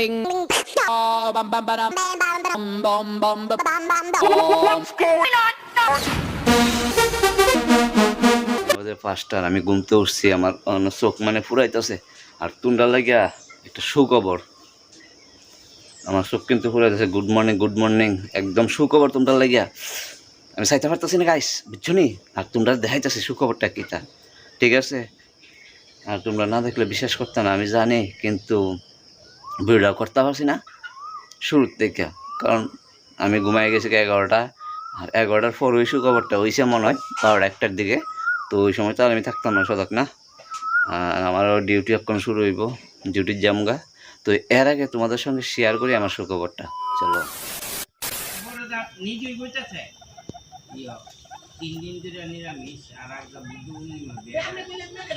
Bing. Oh, bum, bum, ba-dum. Bum, bum, bum, ba- What's going on? আমাদের পাঁচটার আমি ঘুমতে উঠছি আমার অন্য চোখ মানে ফুরাইতেছে। আর তুন্ডা লাগিয়া একটা সুখবর। আমার চোখ কিন্তু ফুরাইতেছে গুড মর্নিং গুড মর্নিং একদম সুখবর তোমরা লাগিয়া। আমি চাইতে পারতেছি না গাইস বুঝছ নি? আর তোমরা দেখাইতেছি সুখবরটা কি তা ঠিক আছে? আর তোমরা না দেখলে বিশ্বাস করতে না আমি জানি কিন্তু ভিডিও করতে পারছি না শুরুর থেকে কারণ আমি ঘুমাই গেছি এগারোটা আর এগারোটার পর ওই সুখবরটা হয়েছে মনে হয় বারোটা একটার দিকে তো ওই সময় তো আমি থাকতাম না সদক না আর আমারও ডিউটি এখন শুরু হইব ডিউটির জামগা তো এর আগে তোমাদের সঙ্গে শেয়ার করি আমার সুখবরটা চলো।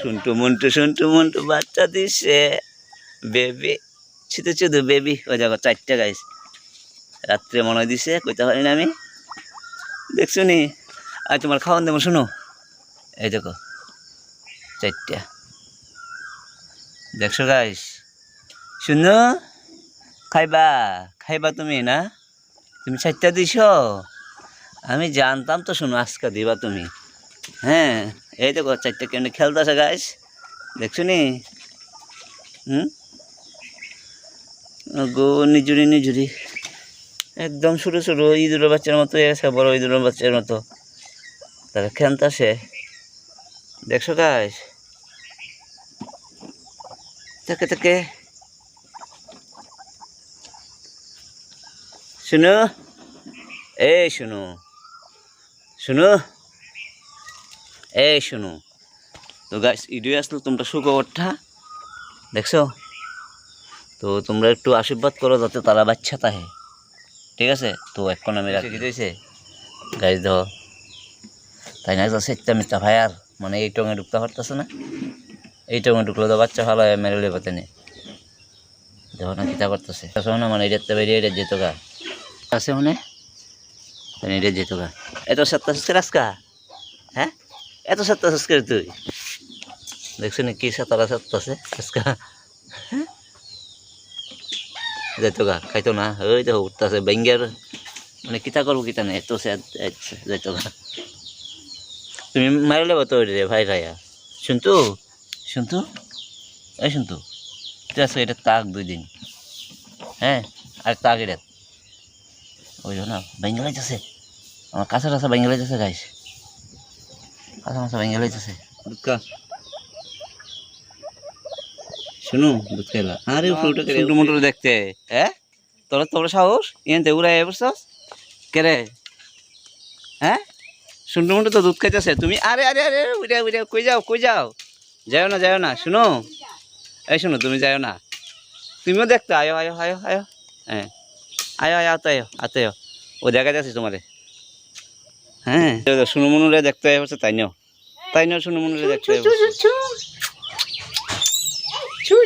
শুনটু মন্টু শুনটু মন্টু বাচ্চা দিছে। বেবি শুধু শুধু বেবি ওই দেখো, চারটে গাইস রাত্রে মনে দিছে, কইতে পারি না আমি। দেখছ নি? আর তোমার খাওয়ান দেবো, শোনো। এই দেখো, চারটা। দেখছ গাইস শুনো, খাইবা খাইবা তুমি, না? তুমি চারটা দিছ? আমি জানতাম তো, শুনো, আজকে দিবা তুমি। হ্যাঁ এই দেখো, চারটে কেমনি খেলতেছে গাইস দেখছ নি? হুম? গো নিজুরি নিজুরি একদম ছোটো ছোটো ইঁদুরের বাচ্চার মতো আছে বড় ইঁদুরের বাচ্চার মতো। তারা খেলতেছে দেখছ গাইস থেকে থেকে শুনো? এই শুনো। শুনো? এই শুনো। তো গাছ ইডিও আসলো তোমরা সুখবরটা। দেখছ? তো তোমরা একটু আশীর্বাদ করো যাতে তারা বাচ্চা তাহে ঠিক আছে? তো এখন আমি রাখি। দিয়েছে গাছ দেহ তাই না? মিথ্যা ভাই আর মানে এই টঙে ঢুকতে পারতেছে না। এই টঙে ঢুকলে তো বাচ্চা ভালো হয় মেরে লেবাতে নেই দেখো না কিতা করতেছে। না মানে এটা বেরিয়ে এটা যেত গা। আছে মানে? তাই এটা যেত গা। এত সত্তা রাস্কা হ্যাঁ? এত সত্তা করে তুই? দেখছ না কি সাতারা সত্তাছে আজকা? যাইতো গা, খাইতো না। ওই দেখো, উঠতেছে বেঙ্গের মানে কিতা করব কিতা নেই, এত সে যাইতো গা। তুমি মারি লেবো তো রে ভাই ভাইয়া। শুনতু? শুনতু? এই শুনতু তুই আজকে এটা তাক দুই দিন। হ্যাঁ আর তাক এটা। ওই না বেঙ্গে লাইতেছে। আমার কাঁচা কাঁচা বেঙ্গে লাইতেছে গাইস কাঁচা মাছা ভেঙে লাইতেছে। শুনো দুধ খেলা আরে ফুটো মোটর দেখতে হ্যাঁ তোরা তোর সাহস এনতে উড়াই বসছস কে রে হ্যাঁ শুনটু মুন্টু তো দুধ খাইতেছে তুমি আরে আরে আরে উড়ে উড়ে কই যাও কই যাও যাও না যাও না শুনো এই শুনো তুমি যাও না তুমিও দেখতে আয়ো আয়ো আয়ো আয়ো হ্যাঁ আয়ো আয়ো আতো আয়ো আতো আয়ো ও দেখা যাচ্ছে তোমারে হ্যাঁ শুনো মনুরে দেখতে হচ্ছে তাই নিও তাই নিও শুনো মনুরে দেখতে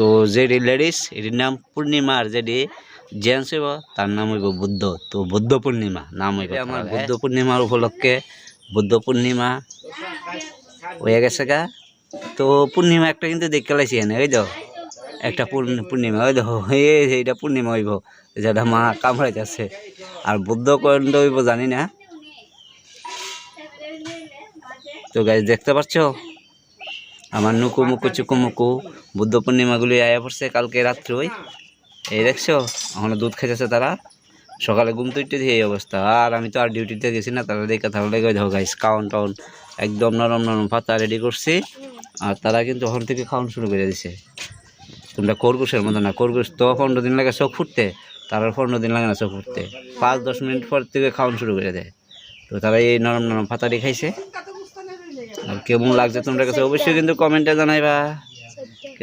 তো যেটি লেডিস এটির নাম পূর্ণিমা আর যেটি জেন্টস হইব তার নাম হইব বুদ্ধ। তো বুদ্ধ পূর্ণিমা নাম হইব আমার বুদ্ধ পূর্ণিমার উপলক্ষে বুদ্ধ পূর্ণিমা হয়ে গেছে গা। তো পূর্ণিমা একটা কিন্তু দেখতে লাইছি এনে ওই তো একটা পূর্ণ- পূর্ণিমা ওই দেখো। এই এইটা পূর্ণিমা হইব যেটা মা কামড়াইতেছে আর বুদ্ধ কন্ড হইব জানি না। তো গাছ দেখতে পাচ্ছ? আমার নুকু মুকু চুকু মুকু, বুদ্ধ পূর্ণিমাগুলি আয়া পড়ছে কালকে রাত্রে এই দেখছ? এখনও দুধ খেতেছে তারা। সকালে ঘুম তুইতে দিয়ে এই অবস্থা। আর আমি তো আর ডিউটিতে গেছি না, তারা দেখে তাহলে গাইস কাউন টাউন একদম নরম নরম পাতা রেডি করছি। আর তারা কিন্তু ওখান থেকে খাওয়ান শুরু করে দিছে। তোমরা খরগোশের মতো না, খরগোশ তো পনেরো দিন লাগে চোখ ফুটতে, তার পনেরো দিন লাগে না চোখ ফুটতে। পাঁচ দশ মিনিট পর থেকে খাওয়ান শুরু করে দেয়। তো তারা এই নরম নরম পাতারি খাইছে। কেমন লাগছে তোমরা কাছে? অবশ্যই কিন্তু কমেন্টে জানাইবা।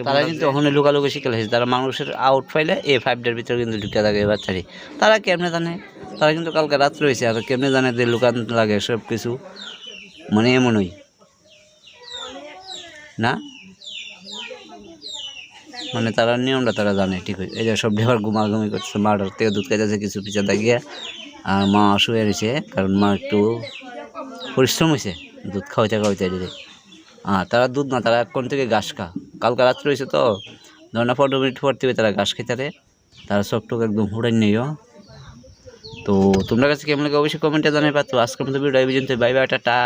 তারা কিন্তু ওখানে লুকালুকি শিখে লাগছে। তারা মানুষের আউট ফাইলে এ ফাইভটার ভিতরে কিন্তু ঢুকে থাকে বাচ্চারি তারা কেমনে জানে? তারা কিন্তু কালকে রাত্রে হয়েছে। আর কেমনে জানে যে লুকান লাগে সব কিছু মানে এমনই। না? মানে তারা নিয়মটা তারা জানে, ঠিক এই যে সব ঢেবার ঘুমাঘুমি করছে। মার থেকে দুধ খাইতেছে কিছু পিছা দাগিয়ে আর মা শুয়ে রয়েছে কারণ মা একটু পরিশ্রম হয়েছে। দুধ খাওয়াইতে খাওয়াইতে যদি হ্যাঁ তারা দুধ না, তারা এখন থেকে ঘাস খা। কালকে রাত্রে হয়েছে তো ধরেন পনেরো মিনিট পর থেকে তারা ঘাস খেতে পারে। তারা সবটুকু একদম হুড়াই নিও। তো তোমরা কাছে কেমন লাগে অবশ্যই কমেন্টে জানাই পাতো আজকের মতো ভিডিও বাই বাই টাটা।